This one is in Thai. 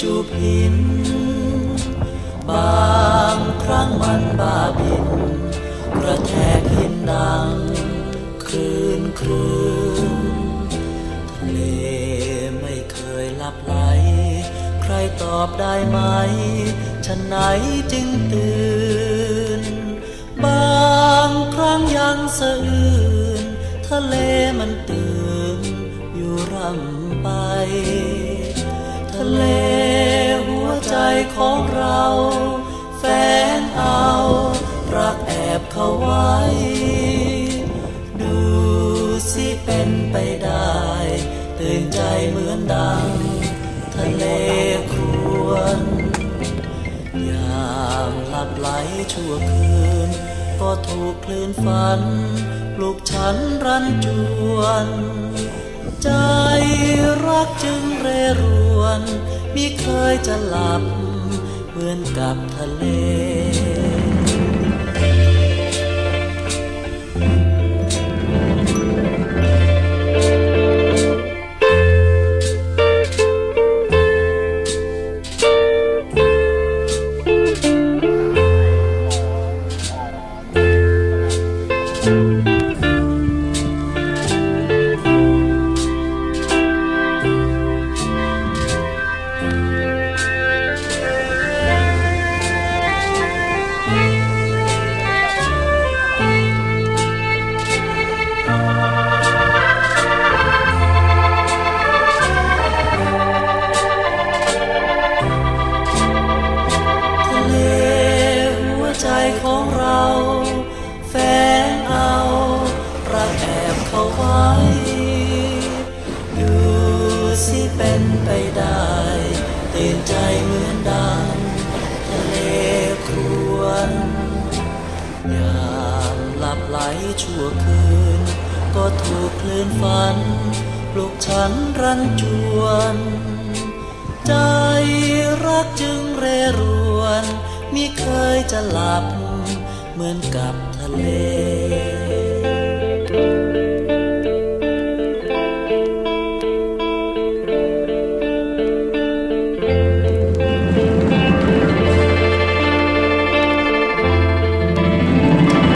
จูบหิน บางครั้งมันบ้าบินกระแท คลื่นทะเลไม่เคยหลับไหล ใครตอบได้ไหม ฉันไหนจึงตื่น บางครั้งยังสะอื้นทะเลมันตื่นอยู่ร่ำไป ทะเลหัวใจของเราแฟน เป็นไปได้ ตื่นใจเหมือนดัง ทะเลครวญยามหลับไหลชั่วคืน ก็ถูกคลื่นฝัน ปลุกฉันรันจวน ใจรักจึงเรรวนมิเคยจะหลับ เหมือนกับทะเล สิเป็นไปได้ตื่นใจเหมือนดังทะเลครวญยามหลับไหลชั่วคืน ก็ถูกคลื่นฝันปลุกฉันรันจวน ใจรักจึงเรรวนมิเคยจะหลับเหมือนกับทะเล